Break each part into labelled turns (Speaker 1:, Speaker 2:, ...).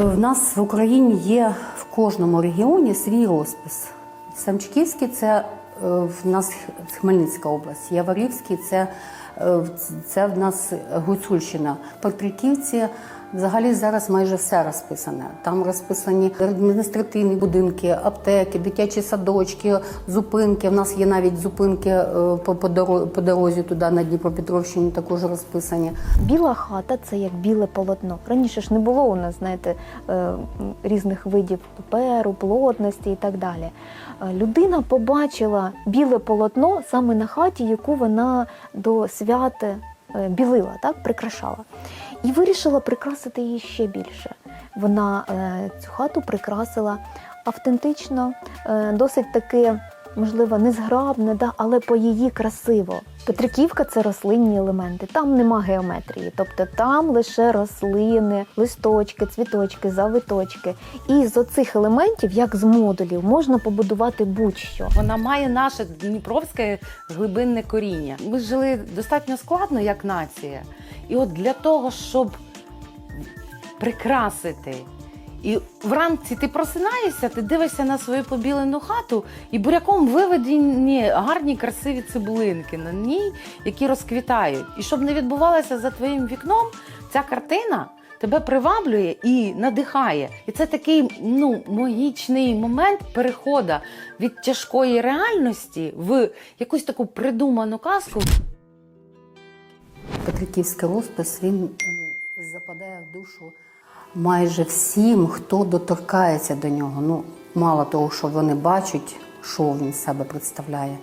Speaker 1: В нас в Україні є в кожному регіоні свій розпис. Самчківський це е, в нас Хмельницька область, Яворівський це, е, це в нас Гуцульщина. В Петриківці взагалі зараз майже все розписане. Там розписані адміністративні будинки, аптеки, дитячі садочки, зупинки. У нас є навіть зупинки е, по, по, доро- по дорозі туди на Дніпропетровщині також розписані.
Speaker 2: Біла хата це як біле полотно. Раніше ж не було у нас, знаєте, е, різних видів паперу, плотності і так далі. Е, Людина побачила біле полотно саме на хаті, яку вона до свята е, білила, так, прикрашала. І вирішила прикрасити її ще більше. Вона е, цю хату прикрасила автентично, е, досить таки, можливо, незграбне, да, але по її красиво. Петриківка це рослинні елементи, там нема геометрії, тобто там лише рослини, листочки, цвіточки, завиточки. І з оцих елементів, як з модулів, можна побудувати будь-що.
Speaker 3: Вона має наше дніпровське глибинне коріння. Ми жили достатньо складно як нація. І от для того, щоб прикрасити. І вранці ти просинаєшся, ти дивишся на свою побілену хату, і буряком виведені гарні красиві цибулинки на ній, які розквітають. І щоб не відбувалося за твоїм вікном, ця картина тебе приваблює і надихає. І це такий ну, магічний момент переходу від тяжкої реальності в якусь таку придуману казку.
Speaker 1: Петриківський розпис він е, западає в душу майже всім, хто доторкається до нього. Ну, мало того, що вони бачать, що він себе представляє.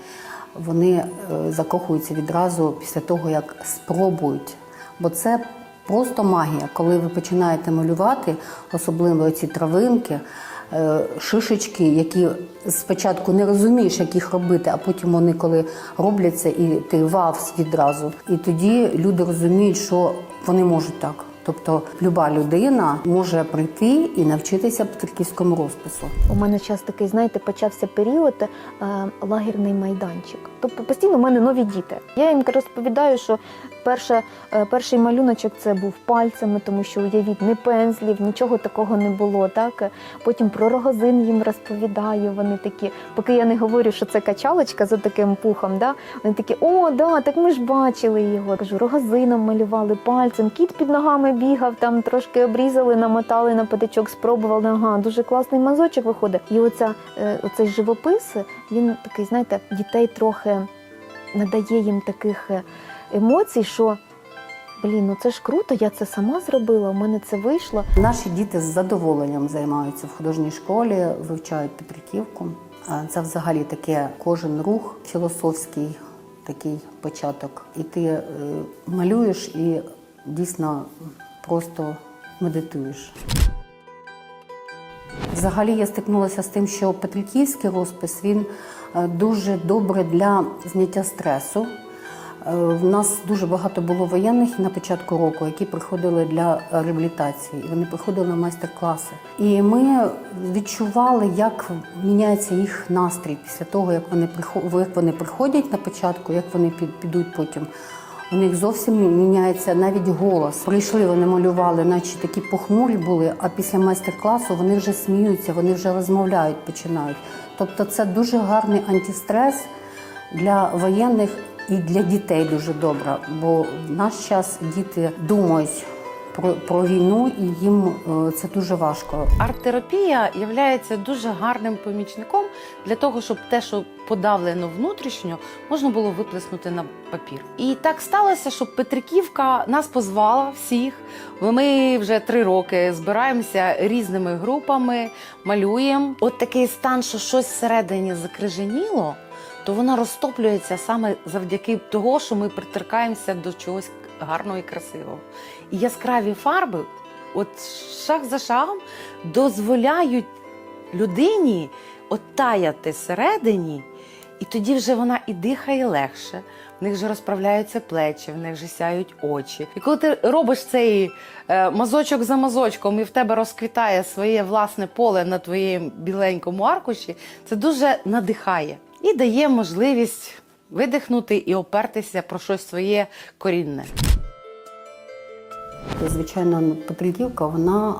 Speaker 1: Вони е, закохуються відразу після того, як спробують. Бо це просто магія. Коли ви починаєте малювати, особливо ці травинки, е, шишечки, які спочатку не розумієш, як їх робити, а потім вони коли робляться, і ти вав відразу. І тоді люди розуміють, що вони можуть так. Тобто люба людина може прийти і навчитися петриківському розпису.
Speaker 2: У мене час такий, знаєте, почався період е, лагерний майданчик. Тобто постійно в мене нові діти. Я їм розповідаю, що перше, е, перший малюночок це був пальцями, тому що уявіть, не пензлів, нічого такого не було. Так потім про рогозин їм розповідаю. Вони такі, поки я не говорю, що це качалочка за таким пухом. Да? Вони такі, о, да, так ми ж бачили його. Кажу, рогозином малювали пальцем, кіт під ногами бігав, там трошки обрізали, намотали на патичок, спробували. Ага, дуже класний мазочок виходить. І оця, е, оцей живопис, він такий, знаєте, дітей трохи надає їм таких е, емоцій, що. Блін, ну це ж круто, я це сама зробила, у мене це вийшло.
Speaker 1: Наші діти з задоволенням займаються в художній школі, вивчають Петриківку. Це взагалі таке кожен рух філософський, такий початок. І ти е, малюєш і дійсно просто медитуєш. Взагалі я стикнулася з тим, що Петриківський розпис він е, дуже добре для зняття стресу. Е, В нас дуже багато було воєнних на початку року, які приходили для реабілітації. Вони приходили на майстер-класи. І ми відчували, як міняється їх настрій після того, як вони як вони приходять на початку, як вони підуть потім. У них зовсім міняється навіть голос. Прийшли, вони малювали, наче такі похмурі були, а після майстер-класу вони вже сміються, вони вже розмовляють, починають. Тобто це дуже гарний антистрес для воєнних і для дітей дуже добре, бо в наш час діти думають про, про війну і їм е, це дуже важко.
Speaker 3: Арт-терапія є дуже гарним помічником для того, щоб те, що подавлено внутрішньо, можна було виплеснути на папір. І так сталося, що Петриківка нас позвала всіх. Ми вже три роки збираємося різними групами, малюємо. От такий стан, що щось всередині закриженіло, то воно розтоплюється саме завдяки того, що ми притеркаємося до чогось гарного і красивого. І яскраві фарби, от шаг за шагом, дозволяють людині оттаяти всередині, і тоді вже вона і дихає легше. В них вже розправляються плечі, в них вже сяють очі. І коли ти робиш цей е, мазочок за мазочком, і в тебе розквітає своє власне поле на твоєму біленькому аркуші, це дуже надихає і дає можливість видихнути і опертися про щось своє корінне.
Speaker 1: Звичайно, Петриківка, вона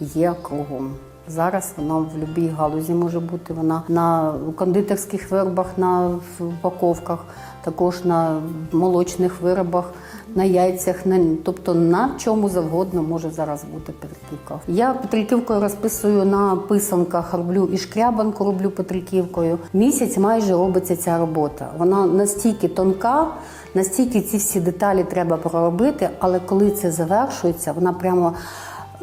Speaker 1: є кругом. Зараз вона в будь-якій галузі може бути. Вона на кондитерських виробах, на упаковках, також на молочних виробах, на яйцях, на тобто на чому завгодно може зараз бути петриківка. Я петриківкою розписую на писанках, роблю і шкрябанку роблю петриківкою. Місяць майже робиться ця робота. Вона настільки тонка, настільки ці всі деталі треба проробити, але коли це завершується, вона прямо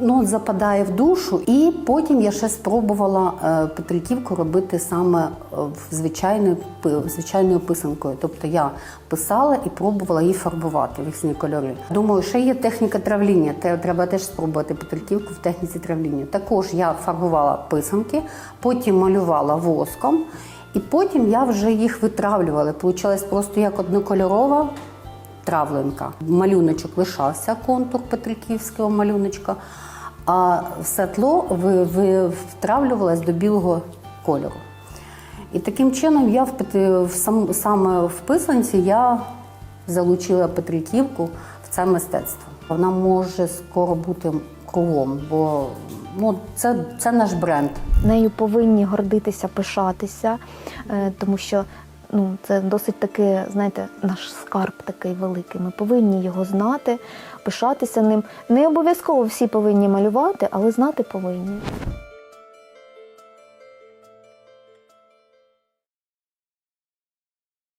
Speaker 1: ну, западає в душу. І потім я ще спробувала е, петриківку робити саме е, в звичайною, звичайною писанкою. Тобто я писала і пробувала її фарбувати в різні кольори. Думаю, ще є техніка травління. Треба теж спробувати петриківку в техніці травління. Також я фарбувала писанки, потім малювала воском. І потім я вже їх витравлювала. Получалось просто як однокольорова травленка. Малюночок лишався, контур петриківського малюночка, а ви, ви втравлювалось до білого кольору. І таким чином я в сам, саме в писанці я залучила Петриківку в це мистецтво. Вона може скоро бути кругом, бо ну, це, це наш бренд.
Speaker 2: Нею повинні гордитися, пишатися, е, тому що ну, це досить таки, знаєте, наш скарб такий великий. Ми повинні його знати, пишатися ним. Не обов'язково всі повинні малювати, але знати повинні.